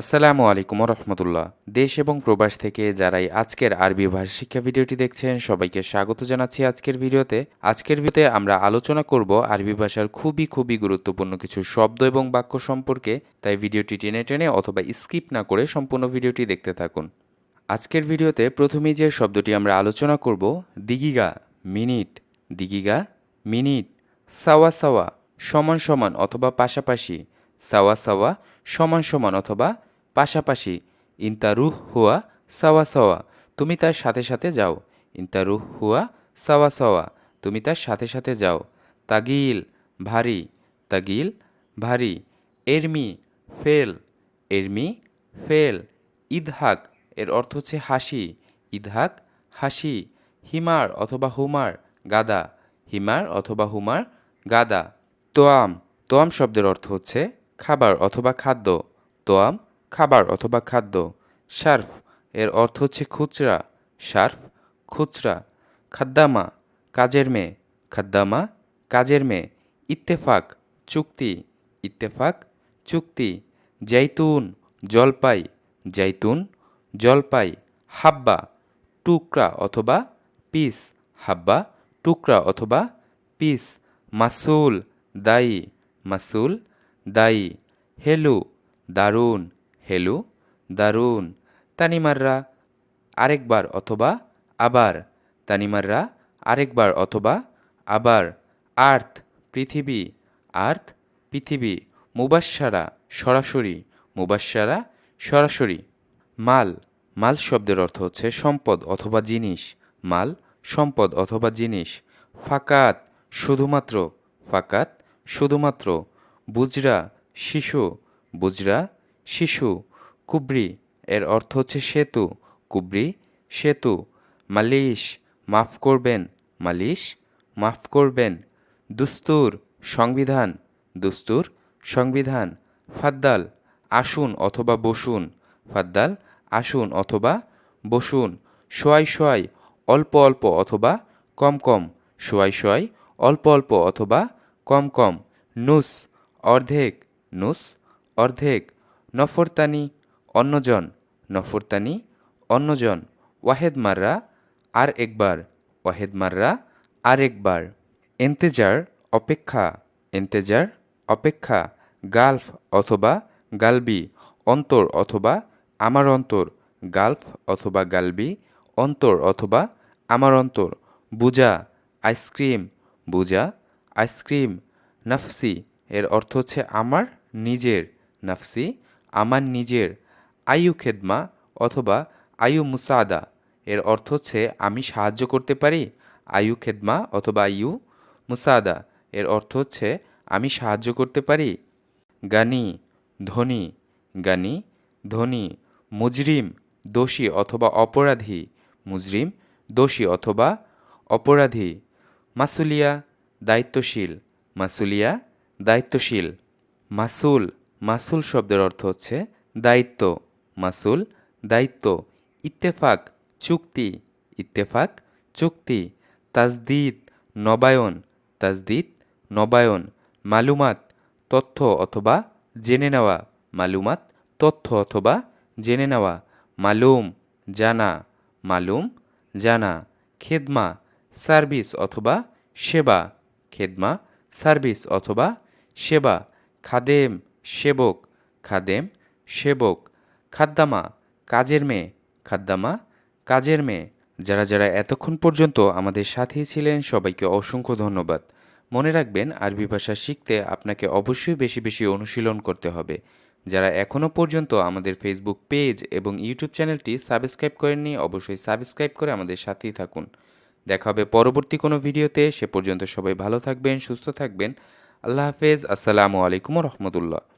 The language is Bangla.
আসসালামু আলাইকুম রহমতুল্লাহ দেশ এবং প্রবাস থেকে যারাই আজকের আরবি ভাষা শিক্ষা ভিডিওটি দেখছেন, সবাইকে স্বাগত জানাচ্ছি আজকের ভিডিওতে। আজকের ভিডিওতে আমরা আলোচনা করব আরবি ভাষার খুবই খুবই গুরুত্বপূর্ণ কিছু শব্দ এবং বাক্য সম্পর্কে। তাই ভিডিওটি টেনে টেনে অথবা স্কিপ না করে সম্পূর্ণ ভিডিওটি দেখতে থাকুন। আজকের ভিডিওতে প্রথমেই যে শব্দটি আমরা আলোচনা করব, দিগিগা, মিনিট দিগিগা, মিনিট, সাওয়া সাওয়া, সমান সমান অথবা পাশাপাশি, সাওয়া সাওয়া, সমান সমান অথবা পাশাপাশি, ইন্তারুহ হুয়া সাওয়া সাওয়া তুমি তার সাথে সাথে যাও ইন্তারুহ হুয়া সাওয়া সাওয়া তুমি তার সাথে সাথে যাও তাগিল ভারী তাগিল ভারী এরমি ফেল এরমি ফেল ইদহাক এর অর্থ হচ্ছে হাসি, ইদহাক হাসি হিমার অথবা হুমার গাদা হিমার অথবা হুমার গাদা তোয়াম তোয়াম শব্দের অর্থ হচ্ছে খাবার অথবা খাদ্য, তোয়াম খাবার অথবা খাদ্য। শার্ফ, এর অর্থ হচ্ছে খুচরা। শার্ফ, খুচরা। খাদ্দামা, কাজের মেয়ে। খাদ্দামা, কাজের মেয়ে। ইত্তেফাক, চুক্তি। ইত্তেফাক, চুক্তি। জৈতুন, জলপাই। জৈতুন, জলপাই। হাব্বা, টুকরা অথবা পিস। হাব্বা, টুকরা অথবা পিস। মাসুল, দায়ী। মাসুল, দায়ী। হেলু, দারুণ। হেলু দারুণ তানিমাররা আরেকবার অথবা আবার, তানিমাররা আরেকবার অথবা আবার, আর্থ, পৃথিবী আর্থ, পৃথিবী মুবাসারা সরাসরি মুবাসারা সরাসরি। মাল মাল শব্দের অর্থ হচ্ছে সম্পদ অথবা জিনিস। মাল, সম্পদ অথবা জিনিস। ফাকাত, শুধুমাত্র। ফাকাত, শুধুমাত্র। বুজরা, শিশু। বুজরা শিশু, কুবরি, এর অর্থ হচ্ছে সেতু, কুবরি, সেতু, মালিশ, মাফ করবেন, মালিশ, মাফ করবেন, দুস্তুর, সংবিধান দুস্তুর, সংবিধান, ফাদ্দাল, আসুন অথবা বসুন, ফাদ্দাল, আসুন অথবা বসুন সোয়াই সোয়াই অল্প অল্প অথবা কম কম সোয়াই সোয়াই অল্প অল্প অথবা কম কম, নুস, অর্ধেক নুস, অর্ধেক নফরতানি অন্যজন নফরতানি অন্যজন। ওয়াহেদ মাররা আর একবার, ওয়াহেদ মাররা আর একবার। এন্তেজার অপেক্ষা এন্তেজার অপেক্ষা। গালফ অথবা গালবি, অন্তর অথবা আমার অন্তর। গালফ অথবা গালবি, অন্তর অথবা আমার অন্তর। বুজা, আইসক্রিম। বুজা, আইসক্রিম। নাফসি, এর অর্থ হচ্ছে আমার, নিজের। নাফসি আমার নিজের আয়ু খেদমা অথবা আয়ু মুসাদা। এর অর্থ হচ্ছে, আমি সাহায্য করতে পারি আয়ু খেদমা অথবা আয়ু মুসাদা। এর অর্থ হচ্ছে, আমি সাহায্য করতে পারি গানি, ধনী গানি, ধনী, মুজরিম, দোষী অথবা অপরাধী, মুজরিম, দোষী অথবা অপরাধী। মাসুলিয়া, দায়িত্বশীল। মাসুলিয়া, দায়িত্বশীল। মাসুল মাসুল শব্দের অর্থ হচ্ছে দায়িত্ব, মাসুল, দায়িত্ব, ইত্তেফাক, চুক্তি ইত্তেফাক, চুক্তি, তাজদিদ, নবায়ন তাজদিদ, নবায়ন, মালুমাত, তথ্য অথবা জেনে নেওয়া, মালুমাত, তথ্য অথবা জেনে নেওয়া, মালুম, জানা মালুম, জানা, খেদমা, সার্ভিস অথবা সেবা, খেদমা, সার্ভিস অথবা সেবা, খাদেম সেবক, খাদেম, সেবক, খাদ্দামা, কাজের মেয়ে, খাদ্দামা, কাজের মেয়ে। যারা যারা এতক্ষণ পর্যন্ত আমাদের সাথেই ছিলেন, সবাইকে অসংখ্য ধন্যবাদ। মনে রাখবেন, আরবি ভাষা শিখতে আপনাকে অবশ্যই বেশি বেশি অনুশীলন করতে হবে। যারা এখনও পর্যন্ত আমাদের ফেসবুক পেজ এবং ইউটিউব চ্যানেলটি সাবস্ক্রাইব করেননি, অবশ্যই সাবস্ক্রাইব করে আমাদের সাথেই থাকুন। দেখা হবে পরবর্তী কোনো ভিডিওতে। সে পর্যন্ত সবাই ভালো থাকবেন, সুস্থ থাকবেন। আল্লাহ হাফেজ। আসসালামু আলাইকুম রহমতুল্লাহ।